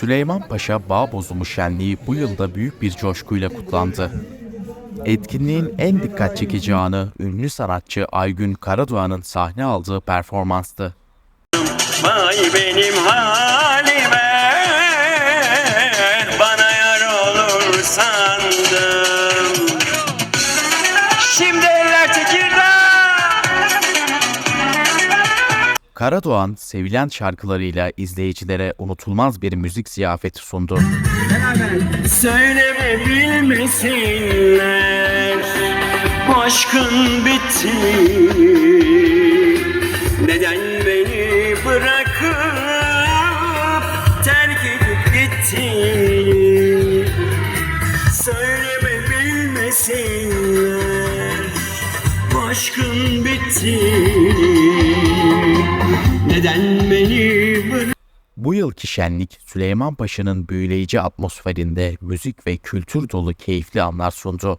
Süleyman Paşa Bağ Bozumu Şenliği bu yılda büyük bir coşkuyla kutlandı. Etkinliğin en dikkat çekici anı ünlü sanatçı Aygün Karadoğan'ın sahne aldığı performanstı. Vay benim halime Bana yar olur sandım Karadoğan sevilen şarkılarıyla izleyicilere unutulmaz bir müzik ziyafeti sundu. Söyleme bilmesinler aşkın bitti Neden beni bırakıp Terk edip gitti Söyleme bilmesinler aşkın bitti Bu yılki şenlik Süleyman Paşa'nın büyüleyici atmosferinde müzik ve kültür dolu keyifli anlar sundu.